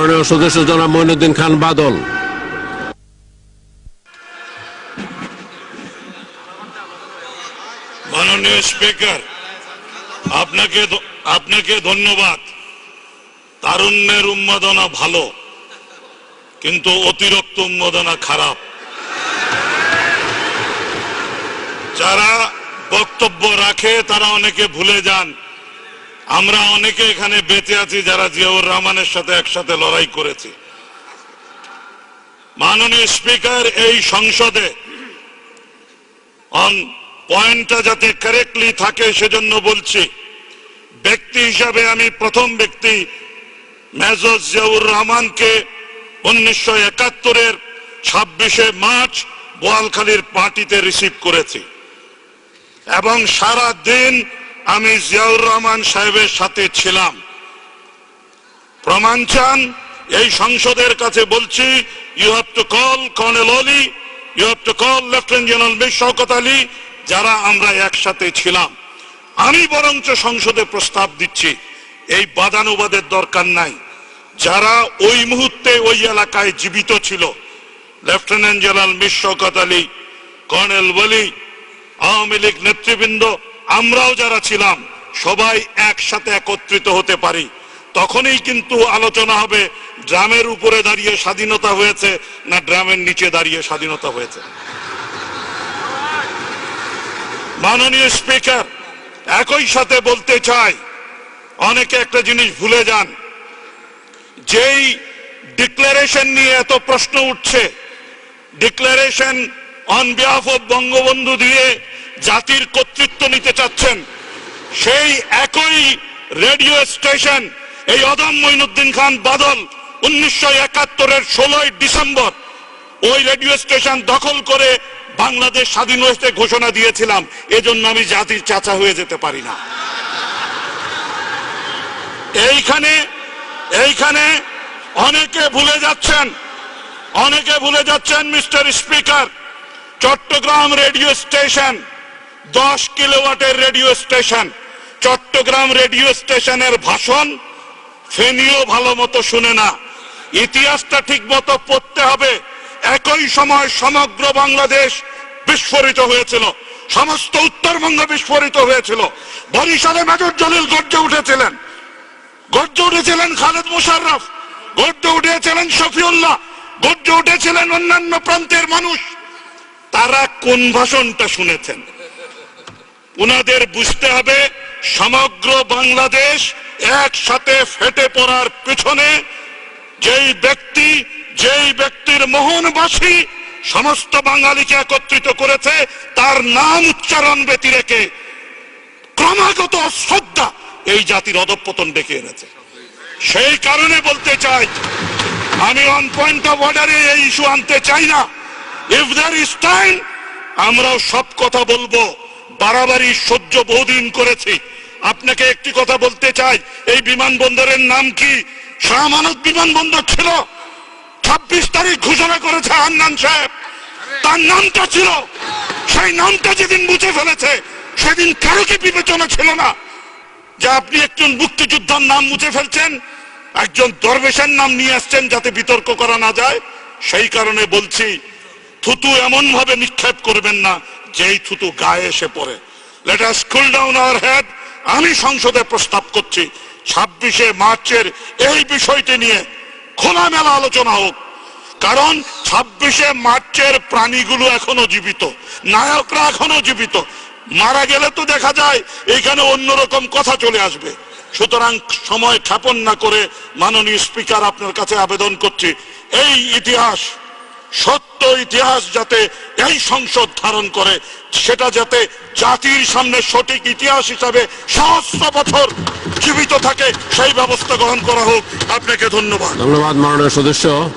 মাননীয় সদস্য জনাব মঈনুদ্দিন খান বাদল। মাননীয় স্পিকার, আপনাকে আপনাকে ধন্যবাদ। তারুণ্যের উন্মাদনা ভালো, কিন্তু অতিরিক্ত উন্মাদনা খারাপ। যারা বক্তব্য রাখে, তারা অনেকে ভুলে যান। আমরা অনেকে এখানে বেঁচে আছি যারা জিয়াউর রহমানের সাথে একসাথে লড়াই করেছি। মাননীয় স্পিকার, এই সংসদে অন পয়েন্টটা যাতে কারেক্টলি থাকে সেজন্য বলছি, ব্যক্তি হিসাবে আমি প্রথম ব্যক্তি মেজর জিয়াউর রহমানকে উনিশশো একাত্তরের ছাব্বিশে মার্চ বোয়ালখালীর পার্টিতে রিসিভ করেছি। এবং সারা দিন আমি জিয়াউর রহমান সাহেবের সাথে ছিলাম। প্রমাণ চান, এই সংসদের কাছে বলছি you have to call Colonel Oli you have to call Lieutenant General Mir Shawkat Ali, যারা আমরা একসাথে ছিলাম। আমি বরঞ্চ সংসদে প্রস্তাব দিচ্ছি। এই বাদানুবাদের দরকার নাই। যারা ওই মুহূর্তে ওই এলাকায় জীবিত ছিল Lieutenant General Mir Shawkat Ali Colonel Oli Awami League নেতৃবৃন্দ আমরাও যারা ছিলাম, সবাই একসাথে একত্রিত হতে পারি। তখনই কিন্তু আলোচনা হবে, ড্রামের উপরে দাঁড়িয়ে স্বাধীনতা হয়েছে না ড্রামের নিচে দাঁড়িয়ে স্বাধীনতা হয়েছে। মাননীয় স্পিকার, একই সাথে বলতে চাই, অনেকে একটা জিনিস ভুলে যান। যেই ডিক্লারেশন নিয়ে এত প্রশ্ন উঠছে, declaration on behalf of Bangabandhu দিয়ে জাতির কর্তৃত্ব নিতে চাচ্ছেন। সেই একই রেডিও স্টেশন, এই অদম মঈনুদ্দিন খান বাদল উনিশশো একাত্তরের ষোলোই ডিসেম্বর, ওই রেডিও স্টেশন দখল করে বাংলাদেশ স্বাধীন হয়েছে ঘোষণা দিয়েছিলাম। এজন্য আমি জাতির চাচা হয়ে যেতে পারি না। এইখানে এইখানে অনেকে ভুলে যাচ্ছেন, অনেকে ভুলে যাচ্ছেন Mister Speaker, Chittagong radio station. দশ কিলোওয়াটের রেডিও স্টেশন, চট্টগ্রাম রেডিও স্টেশনের ভাষণ, ফেনিও ভালো মতো শুনে না। ইতিহাসটা ঠিক মতো পড়তে হবে। একই সময় সমগ্র বাংলাদেশ বিস্ফোরিত হয়েছিল। সমস্ত উত্তরবঙ্গ বিস্ফোরিত হয়েছিল। বরিশালে মেজর জলিল গর্জে উঠেছিলেন। গর্জে উঠেছিলেন খালেদ মোশাররফ। গর্জে উঠেছিলেন শফিউল্লাহ। গর্জে উঠেছিলেন অন্যান্য প্রান্তের মানুষ। তারা কোন ভাষণটা শুনেছেন? উনাদের বুঝতে হবে সমগ্র বাংলাদেশ একসাথে ফেটে পড়ার পিছনে যেই ব্যক্তি, যেই ব্যক্তির মোহনবাসী সমস্ত বাঙালিকে একত্রিত করেছে, তার নাম উচ্চারণ ব্যতি রেখে ক্রমাগত শ্রদ্ধা এই জাতির অধপতন ডেকে এনেছে। সেই কারণে বলতে চাই, আমি অন পয়েন্ট অফ অর্ডারে এই ইস্যু আনতে চাই না। ইফ দ্যার ইজ টাইম আমরাও সব কথা বলব। বাড়াবাড়ি সহ্য বহুদিন করেছি। আপনাকে একটি কথা বলতে চাই, এই বিমানবন্দরের নাম কি? শাহমানত বিমানবন্দর ছিল। ছাব্বিশ তারিখ ঘোষণা করেছে হান্নান সাহেব। তার নামটা ছিল। সেই নামটা যেদিন মুছে ফেলেছে, সেদিন কারও কি বিবেচনা ছিল না যে আপনি একজন মুক্তিযোদ্ধার নাম মুছে ফেলছেন, একজন দরবেশের নাম নিয়ে আসছেন যাতে বিতর্ক করা না যায়? সেই কারণে বলছি, থুতু এমন ভাবে নিক্ষেপ করবেন না। যেই থুতু গায়ে এসে পড়ে। Let us cool down our head আমি সংসদে প্রস্তাব করছি, ছাব্বিশে মার্চের এই বিষয়টি নিয়ে খোলামেলা আলোচনা হোক। কারণ ছাব্বিশে মার্চের প্রাণীগুলো এখনও জীবিত, নায়করা এখনও জীবিত। মারা গেলে তো দেখা যায়, এখানে অন্যরকম কথা চলে আসবে। সুতরাং সময় ক্ষেপণ না করে মাননীয় স্পিকার আপনার কাছে আবেদন করছি, এই ইতিহাস সত্য ইতিহাস যাতে এই সংসদ ধারণ করে, সেটা যাতে জাতির সামনে সঠিক ইতিহাস হিসাবে সহস্র বছর জীবিত থাকে, সেই ব্যবস্থা গ্রহণ করা হোক। আপনাকে ধন্যবাদ। ধন্যবাদ মাননীয় সদস্য।